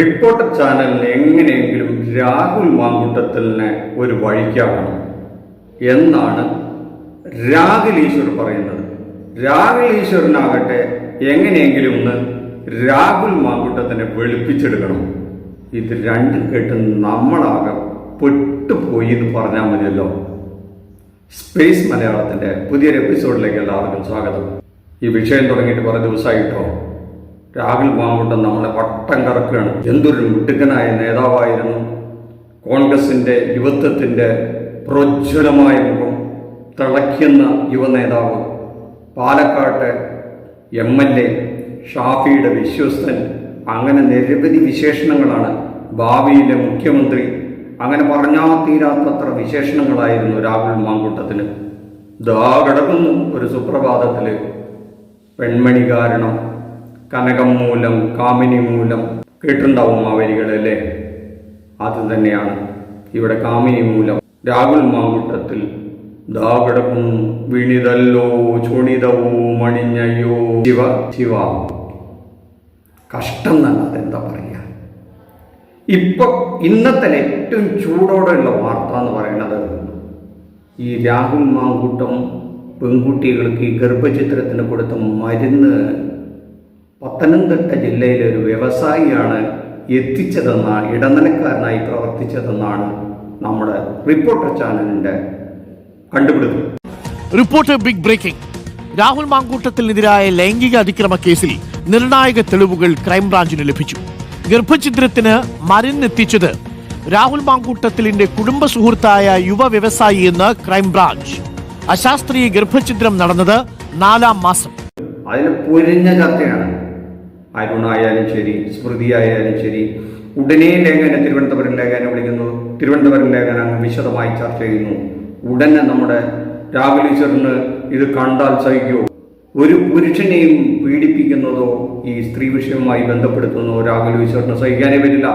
Reporter ചാനലിന് എങ്ങനെയെങ്കിലും രാഹുൽ മാങ്കൂട്ടത്തിലിനെ ഒരു വഴിക്കാവണം എന്നാണ് രാഹുൽ ഈശ്വർ പറയുന്നത്. രാഹുൽ ഈശ്വറിനാകട്ടെ എങ്ങനെയെങ്കിലും ഒന്ന് രാഹുൽ മാങ്കൂട്ടത്തിനെ വെളുപ്പിച്ചെടുക്കണം. ഇത് രണ്ടും കേട്ട് നമ്മളാകെ പെട്ടുപോയി എന്ന് പറഞ്ഞാൽ മതിയല്ലോ. സ്പേസ് മലയാളത്തിന്റെ പുതിയൊരു എപ്പിസോഡിലേക്ക് എല്ലാവർക്കും സ്വാഗതം. ഈ വിഷയം തുടങ്ങിയിട്ട് കുറേ ദിവസമായിട്ടോ? രാഹുൽ മാങ്കുട്ടൻ നമ്മളെ വട്ടം കറക്കുകയാണ്. എന്തൊരു മുട്ടുക്കനായ നേതാവായിരുന്നു. കോൺഗ്രസിന്റെ യുവത്വത്തിന്റെ പ്രോജ്വലമായ മുഖം തിളയ്ക്കുന്ന യുവ നേതാവ്. പാലക്കാട്ടെ എം എൽ എ ഷാഫിയുടെ വിശ്വസ്തൻ. അങ്ങനെ നിരവധി വിശേഷണങ്ങളാണ് ഭാവിയിലെ മുഖ്യമന്ത്രി. അങ്ങനെ പറഞ്ഞാൽ തീരാത്തത്ര വിശേഷണങ്ങളായിരുന്നു രാഹുൽ മാങ്കൂട്ടത്തിന്. ദാ കിടക്കുന്നു ഒരു സുപ്രഭാതത്തിൽ പെൺമണി കാരണം കനകം മൂലം കാമിനി മൂലം കേട്ടിട്ടുണ്ടാവും ആ വരികളല്ലേ അത് തന്നെയാണ്. ഇവിടെ കാമിനി മൂലം. രാഹുൽ മാങ്കൂട്ടത്തിൽ ദാ കിടക്കുന്നു വിണിതല്ലോ ചുണിതവോ മണിഞ്ഞയ്യോ ശിവ ശിവ. കഷ്ടം തന്നെ അതെന്താ പറയുക ഇപ്പൊ ഇന്നത്തെ ഏറ്റവും ചൂടോടെയുള്ള വാർത്ത എന്ന് പറയുന്നത് ഈ രാഹുൽ മാങ്കൂട്ടം പെൺകുട്ടികൾക്ക് ഈ ഗർഭചിത്രത്തിന് കൊടുത്ത മരുന്ന് പത്തനംതിട്ട ജില്ലയിലെ ഒരു വ്യവസായിയാണ് എത്തിച്ചതെന്ന ഇടനിലക്കാരനായി പ്രവർത്തിച്ചതെന്നാണ് നമ്മുടെ റിപ്പോർട്ടർ ചാനലിന്റെ കണ്ടുപിടുത്തം. Report big breaking. രാഹുൽ മാങ്കൂട്ടത്തിനെതിരായ ലൈംഗിക അതിക്രമ കേസിൽ നിർണായക തെളിവുകൾ ക്രൈംബ്രാഞ്ചിന് ലഭിച്ചു. ഗർഭഛിദ്രത്തിന് മരുന്നെത്തിച്ചത് രാഹുൽ മാങ്കൂട്ടത്തിലിന്റെ കുടുംബ സുഹൃത്തായ യുവ വ്യവസായി എന്ന് ക്രൈംബ്രാഞ്ച്. അശാസ്ത്രീയ ഗർഭഛിദ്രം നടന്നത് നാലാം മാസം. അതിൽ പൊരിഞ്ഞ ചർച്ചയാണ്. അരുണായാലും ശരി സ്മൃതി ആയാലും ശരി ഉടനെ ലേഖന തിരുവനന്തപുരം ലേഖനം വിളിക്കുന്നു. തിരുവനന്തപുരം ലേഖനം വിശദമായി ചർച്ച ചെയ്യുന്നു. ഉടനെ നമ്മുടെ രാഹുൽ ഈശ്വറിന് ഇത് കണ്ടാൽ സഹിക്കൂ. ഒരു പുരുഷനെയും പീഡിപ്പിക്കുന്നതോ ഈ സ്ത്രീ വിഷയവുമായി ബന്ധപ്പെടുത്തുന്നതോ രാഹുൽ ഈശ്വറിന് സഹിക്കാനേ പറ്റില്ല.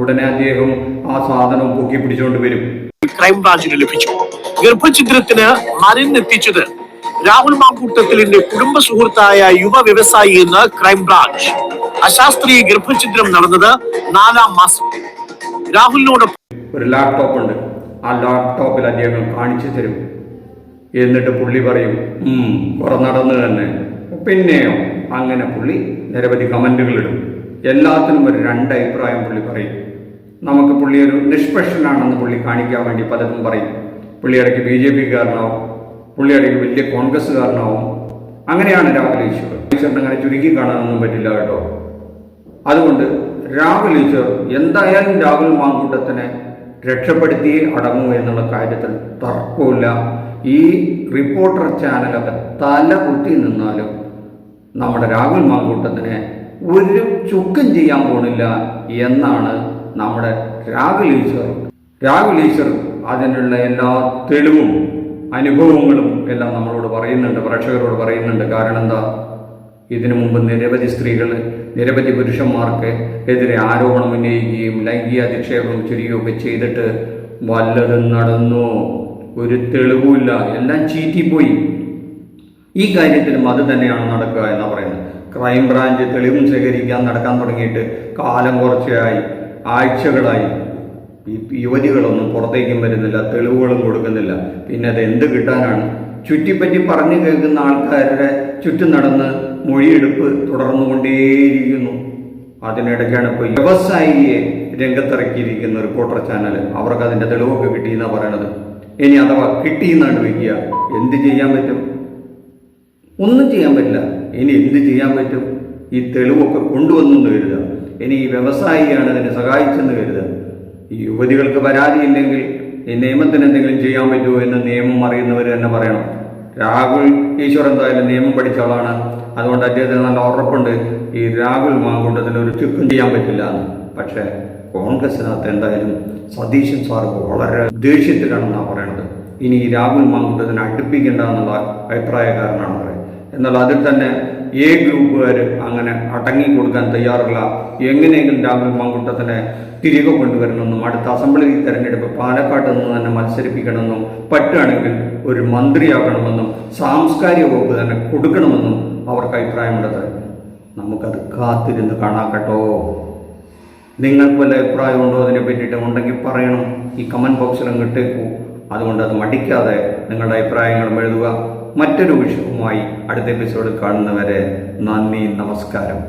ഉടനെ അദ്ദേഹം ആ സാധനം പൊക്കി പിടിച്ചുകൊണ്ട് വരും. ക്രൈംബ്രാഞ്ചിന് ലഭിച്ചു. ഗർഭഛിദ്രത്തിന് മരുന്നെത്തിച്ചത് രാഹുൽ മാങ്കൂട്ടത്തിലിന്റെ കുടുംബ സുഹൃത്തായ യുവ വ്യവസായി എന്ന് ക്രൈംബ്രാഞ്ച്. അശാസ്ത്രീയ ഗർഭഛിദ്രം നടന്നത് നാലാം മാസം. രാഹുലിനോട് ഒരു ലാപ്ടോപ്പ് ഉണ്ട്. ആ ലാപ്ടോപ്പിൽ അദ്ദേഹം കാണിച്ചു തരും. എന്നിട്ട് പുള്ളി പറയും "ഉം, കുറെ നടന്നു തന്നെ. പിന്നെയോ അങ്ങനെ പുള്ളി നിരവധി കമന്റുകൾ ഇടും. എല്ലാത്തിനും ഒരു രണ്ട് അഭിപ്രായം പുള്ളി പറയും. നമുക്ക് പുള്ളി ഒരു നിഷ്പക്ഷനാണെന്ന് പുള്ളി കാണിക്കാൻ വേണ്ടി പലതും പറയും. പുള്ളി ഇടയ്ക്ക് ബി ജെ പിക്കാരനാവും പുള്ളി വലിയ വലിയ കോൺഗ്രസ്സുകാരനാവും. അങ്ങനെയാണ് രാഹുൽ ഈശ്വർ. ഈശ്വരൻ അങ്ങനെ ചുരുക്കി കാണാനൊന്നും പറ്റില്ല കേട്ടോ. അതുകൊണ്ട് രാഹുൽ ഈശ്വർ എന്തായാലും രാഹുൽ മാങ്കൂട്ടത്തിനെ രക്ഷപ്പെടുത്തിയേ അടങ്ങൂ എന്നുള്ള കാര്യത്തിൽ തർക്കമില്ല ഈ റിപ്പോർട്ടർ ചാനലൊക്കെ തല കുത്തി നിന്നാലും നമ്മുടെ രാഹുൽ മാങ്കൂട്ടത്തിനെ ഒരു ചുക്കും ചെയ്യാൻ പോണില്ല എന്നാണ് നമ്മുടെ രാഹുൽ ഈശ്വർ. രാഹുൽ ഈശ്വർ അതിനുള്ള എല്ലാ തെളിവും. അനുഭവങ്ങളും എല്ലാം നമ്മളോട് പറയുന്നുണ്ട് പ്രേക്ഷകരോട് പറയുന്നുണ്ട്. കാരണം എന്താ ഇതിനു മുമ്പ് നിരവധി സ്ത്രീകൾ നിരവധി പുരുഷന്മാർക്ക് എതിരെ ആരോപണം ഉന്നയിക്കുകയും ലൈംഗിക അധിക്ഷേപം ചുരുക്കുകയൊക്കെ ചെയ്തിട്ട് വല്ലതും നടന്നു? ഒരു തെളിവുമില്ല. എല്ലാം ചീറ്റിപ്പോയി. ഈ കാര്യത്തിലും അത് തന്നെയാണ് നടക്കുക എന്ന് പറയുന്നത്. ക്രൈം ബ്രാഞ്ച് തെളിവും ശേഖരിക്കാൻ നടക്കാൻ തുടങ്ങിയിട്ട് കാലം കുറച്ചായി ആഴ്ചകളായി. യുവതികളൊന്നും പുറത്തേക്കും വരുന്നില്ല തെളിവുകളും കൊടുക്കുന്നില്ല. പിന്നെ അത് എന്ത് കിട്ടാനാണ്? ചുറ്റിപ്പറ്റി പറഞ്ഞു കേൾക്കുന്ന ആൾക്കാരുടെ ചുറ്റും നടന്ന് മൊഴിയെടുപ്പ് തുടർന്നുകൊണ്ടേയിരിക്കുന്നു. അതിനിടയ്ക്കാണ് ഇപ്പോൾ വ്യവസായിയെ രംഗത്തിറക്കിയിരിക്കുന്ന റിപ്പോർട്ടർ ചാനൽ. അവർക്ക് അതിന്റെ തെളിവൊക്കെ കിട്ടിയെന്നാണ് പറയണത്. ഇനി അഥവാ കിട്ടിയെന്നാണ് വയ്ക്കുക എന്ത് ചെയ്യാൻ പറ്റും? ഒന്നും ചെയ്യാൻ പറ്റില്ല. ഇനി എന്ത് ചെയ്യാൻ പറ്റും? ഈ തെളിവൊക്കെ കൊണ്ടുവന്നു കരുതുക. ഇനി ഈ വ്യവസായിയാണ് അതിനെ സഹായിച്ചെന്ന് കരുതുക. ഈ യുവതികൾക്ക് പരാതിയില്ലെങ്കിൽ ഈ നിയമത്തിന് എന്തെങ്കിലും ചെയ്യാൻ പറ്റുമോ എന്ന് നിയമം അറിയുന്നവർ തന്നെ പറയണം. രാഹുൽ ഈശ്വർ എന്തായാലും നിയമം പഠിച്ച ആളാണ്. അതുകൊണ്ട് അദ്ദേഹത്തിന് നല്ല ഉറപ്പുണ്ട്. ഈ രാഹുൽ മാങ്കൂട്ടത്തിൽ ഒരു ചുക്കും ചെയ്യാൻ പറ്റില്ല എന്ന്. പക്ഷേ കോൺഗ്രസിനകത്ത് എന്തായാലും സതീശൻ സാർ വളരെ ദേഷ്യത്തിലാണെന്നാണ് പറയണത്. ഇനി ഈ രാഹുൽ മാങ്കൂട്ടത്തിനെ അടുപ്പിക്കേണ്ട എന്നുള്ള അഭിപ്രായക്കാരനാണ് പറയുന്നത് എന്നാൽ അതിൽ തന്നെ എ ഗ്രൂപ്പുകാർ അങ്ങനെ അടങ്ങി കൊടുക്കാൻ തയ്യാറല്ല എങ്ങനെയെങ്കിലും രാഹുൽ മങ്കുട്ടത്തിനെ തിരികെ കൊണ്ടുവരണമെന്നും അടുത്ത അസംബ്ലി തെരഞ്ഞെടുപ്പ് പാലക്കാട്ട് നിന്ന് തന്നെ മത്സരിപ്പിക്കണമെന്നും പറ്റുകയാണെങ്കിൽ ഒരു മന്ത്രിയാക്കണമെന്നും സാംസ്കാരിക വകുപ്പ് തന്നെ കൊടുക്കണമെന്നും അവർക്ക് അഭിപ്രായമുള്ളത്. നമുക്കത് കാത്തിരുന്ന് കാണാക്കട്ടോ നിങ്ങൾക്ക് വല്ല അഭിപ്രായമുണ്ടോ അതിനെ പറ്റിയിട്ട് ഉണ്ടെങ്കിൽ പറയണം. ഈ കമന്റ് ബോക്സിലും കിട്ടേക്കൂ. അതുകൊണ്ട് അത് മടിക്കാതെ നിങ്ങളുടെ അഭിപ്രായങ്ങളും എഴുതുക. മറ്റൊരു വിഷയവുമായി അടുത്ത എപ്പിസോഡിൽ കാണുന്നവരെ നന്ദി നമസ്കാരം.